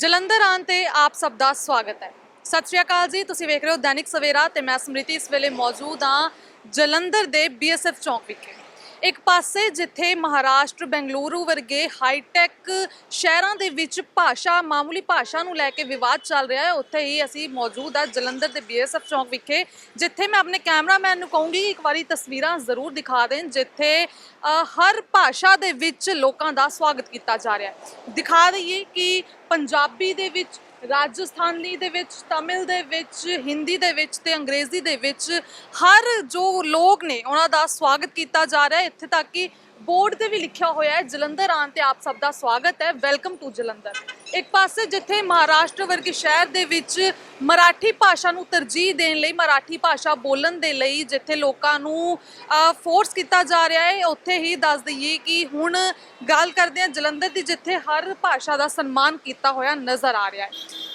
ਜਲੰਧਰ ਆਣ ਤੇ ਆਪ ਸਭ ਦਾ ਸਵਾਗਤ ਹੈ। ਸਤਿ ਸ਼੍ਰੀ ਅਕਾਲ ਜੀ, ਤੁਸੀਂ ਵੇਖ ਰਹੇ ਹੋ ਦੈਨਿਕ ਸਵੇਰਾ ਤੇ ਮੈਂ ਸਮ੍ਰਿਤੀ ਇਸ ਵੇਲੇ ਮੌਜੂਦ ਹਾਂ ਜਲੰਧਰ ਦੇ ਬੀਐਸਐਫ ਚੌਂਕ ਵਿਖੇ। ਇੱਕ ਪਾਸੇ ਜਿੱਥੇ ਮਹਾਰਾਸ਼ਟਰ ਬੈਂਗਲੁਰੂ ਵਰਗੇ ਹਾਈਟੈਕ ਸ਼ਹਿਰਾਂ ਦੇ ਵਿੱਚ ਭਾਸ਼ਾ ਮਾਮੂਲੀ ਭਾਸ਼ਾ ਨੂੰ ਲੈ ਕੇ ਵਿਵਾਦ ਚੱਲ ਰਿਹਾ ਹੈ ਉੱਥੇ ਹੀ ਅਸੀਂ ਮੌਜੂਦ ਆ ਜਲੰਧਰ ਦੇ ਬੀਐਸਐਫ ਚੌਂਕ ਵਿਖੇ ਜਿੱਥੇ ਮੈਂ ਆਪਣੇ ਕੈਮਰਾਮੈਨ ਨੂੰ ਕਹੂੰਗੀ ਇੱਕ ਵਾਰੀ ਤਸਵੀਰਾਂ ਜ਼ਰੂਰ ਦਿਖਾ ਦੇਣ ਜਿੱਥੇ ਅ, ਹਰ ਭਾਸ਼ਾ ਦੇ ਵਿੱਚ ਲੋਕਾਂ ਦਾ ਸਵਾਗਤ ਕੀਤਾ ਜਾ ਰਿਹਾ ਹੈ। ਦਿਖਾ ਦਈਏ ਕਿ ਪੰਜਾਬੀ ਦੇ ਵਿੱਚ ਰਾਜਸਥਾਨੀ ਦੇ ਵਿੱਚ, ਤਮਿਲ ਦੇ ਵਿੱਚ, ਹਿੰਦੀ ਦੇ ਵਿੱਚ ਤੇ ਅੰਗਰੇਜ਼ੀ ਦੇ ਵਿੱਚ ਹਰ ਜੋ ਲੋਕ ਨੇ ਉਹਨਾਂ ਦਾ ਸਵਾਗਤ ਕੀਤਾ ਜਾ ਰਿਹਾ ਹੈ ਇੱਥੇ ਤੱਕ ਕਿ ਬੋਰਡ ਤੇ ਵੀ ਲਿਖਿਆ ਹੋਇਆ ਹੈ, ਜਲੰਧਰ ਆਉਣ ਤੇ ਆਪ ਸਭ ਦਾ ਸਵਾਗਤ ਹੈ। Welcome to Jalandhar. ਇੱਕ ਪਾਸੇ ਜਿੱਥੇ ਮਹਾਰਾਸ਼ਟਰ ਵਰਗੇ ਸ਼ਹਿਰ ਦੇ ਵਿੱਚ ਮਰਾਠੀ ਭਾਸ਼ਾ ਨੂੰ ਤਰਜੀਹ ਦੇਣ ਲਈ, ਮਰਾਠੀ ਭਾਸ਼ਾ ਬੋਲਣ ਦੇ ਲਈ ਜਿੱਥੇ ਲੋਕਾਂ ਨੂੰ ਫੋਰਸ ਕੀਤਾ ਜਾ ਰਿਹਾ ਹੈ, ਉੱਥੇ ਹੀ ਦੱਸ ਦਈਏ ਕਿ ਹੁਣ ਗੱਲ ਕਰਦੇ ਹਾਂ ਜਲੰਧਰ ਦੀ, ਜਿੱਥੇ ਹਰ ਭਾਸ਼ਾ ਦਾ ਸਨਮਾਨ ਕੀਤਾ ਹੋਇਆ ਨਜ਼ਰ ਆ ਰਿਹਾ ਹੈ।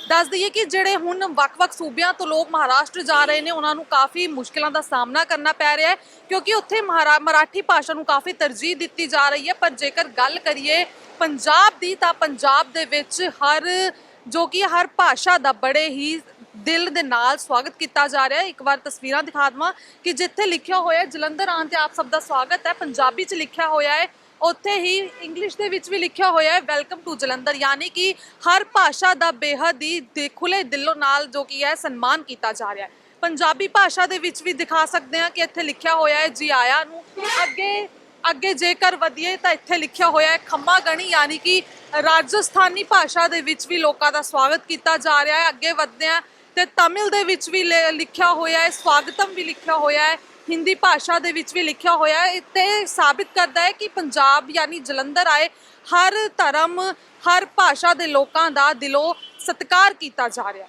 ਦੱਸ ਦਈਏ ਕਿ ਜਿਹੜੇ ਹੁਣ ਵੱਖ-ਵੱਖ ਸੂਬਿਆਂ ਤੋਂ ਲੋਕ ਮਹਾਰਾਸ਼ਟਰ ਜਾ ਰਹੇ ਨੇ, ਉਹਨਾਂ ਨੂੰ ਕਾਫੀ ਮੁਸ਼ਕਲਾਂ ਦਾ ਸਾਹਮਣਾ ਕਰਨਾ ਪੈ ਰਿਹਾ ਹੈ, ਕਿਉਂਕਿ ਉੱਥੇ ਮਹਾਰਾ- ਮਰਾਠੀ ਭਾਸ਼ਾ ਨੂੰ ਕਾਫੀ ਤਰਜੀਹ ਦਿੱਤੀ ਜਾ ਰਹੀ ਹੈ, ਪਰ ਜੇਕਰ ਗੱਲ ਕਰੀਏ ਪੰਜਾਬ ਦੀ ਤਾਂ ਪੰਜਾਬ ਦੇ ਵਿੱਚ ਹਰ, ਜੋ ਕਿ ਹਰ ਭਾਸ਼ਾ ਦਾ ਬੜੇ ਹੀ ਦਿਲ ਦੇ ਨਾਲ ਸਵਾਗਤ ਕੀਤਾ ਜਾ ਰਿਹਾ ਹੈ। ਇੱਕ ਵਾਰ ਤਸਵੀਰਾਂ ਦਿਖਾ ਦਵਾਂ ਕਿ ਜਿੱਥੇ ਲਿਖਿਆ ਹੋਇਆ ਜਲੰਧਰ ਆਉਣ ਤੇ ਆਪ ਸਭ ਦਾ ਸਵਾਗਤ ਹੈ, ਪੰਜਾਬੀ 'ਚ ਲਿਖਿਆ ਹੋਇਆ ਹੈ। ਉੱਥੇ ਹੀ ਇੰਗਲਿਸ਼ ਦੇ ਵਿੱਚ ਵੀ ਲਿਖਿਆ ਹੋਇਆ ਹੈ ਵੈਲਕਮ ਟੂ ਜਲੰਧਰ, ਯਾਨੀ ਕਿ ਹਰ ਭਾਸ਼ਾ ਦਾ ਬੇਹੱਦ ਹੀ ਦਿ- ਖੁੱਲੇ ਦਿਲੋਂ ਨਾਲ ਜੋ ਕਿ ਹੈ, ਸਨਮਾਨ ਕੀਤਾ ਜਾ ਰਿਹਾ ਹੈ। ਪੰਜਾਬੀ ਭਾਸ਼ਾ ਦੇ ਵਿੱਚ ਵੀ ਦਿਖਾ ਸਕਦੇ ਹਾਂ ਕਿ ਇੱਥੇ ਲਿਖਿਆ ਹੋਇਆ ਹੈ, ਜੀ ਆਇਆ ਨੂੰ ਅੱਗੇ ਅੱਗੇ ਜੇਕਰ ਵਧੀਏ ਤਾਂ ਇੱਥੇ ਲਿਖਿਆ ਹੋਇਆ ਹੈ, ਖੰਮਾ ਗਣੀ, ਯਾਨੀ ਕਿ ਰਾਜਸਥਾਨੀ ਭਾਸ਼ਾ ਦੇ ਵਿੱਚ ਵੀ ਲੋਕਾਂ ਦਾ ਸਵਾਗਤ ਕੀਤਾ ਜਾ ਰਿਹਾ ਹੈ। ਅੱਗੇ ਵਧਦੇ ਹਾਂ ਤੇ ਤਾਮਿਲ ਦੇ ਵਿੱਚ ਵੀ ਲੇ- ਲਿਖਿਆ ਹੋਇਆ ਹੈ, ਸਵਾਗਤਮ ਵੀ ਲਿਖਿਆ ਹੋਇਆ ਹੈ, ਹਿੰਦੀ ਭਾਸ਼ਾ ਦੇ ਵਿੱਚ ਵੀ ਲਿਖਿਆ ਹੋਇਆ ਹੈ, ਤੇ ਸਾਬਿਤ ਕਰਦਾ ਹੈ ਕਿ ਪੰਜਾਬ ਯਾਨੀ ਜਲੰਧਰ ਆਏ ਹਰ ਧਰਮ, ਹਰ ਭਾਸ਼ਾ ਦੇ ਲੋਕਾਂ ਦਾ ਦਿਲੋਂ ਸਤਿਕਾਰ ਕੀਤਾ ਜਾ ਰਿਹਾ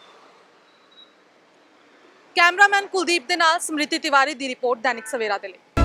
ਕੈਮਰਾਮੈਨ ਕੁਲਦੀਪ ਦੇ ਨਾਲ ਸਮ੍ਰਿਤੀ ਤਿਵਾਰੀ ਦੀ ਰਿਪੋਰਟ ਦੈਨਿਕ ਸਵੇਰਾ ਦੇ ਲਈ।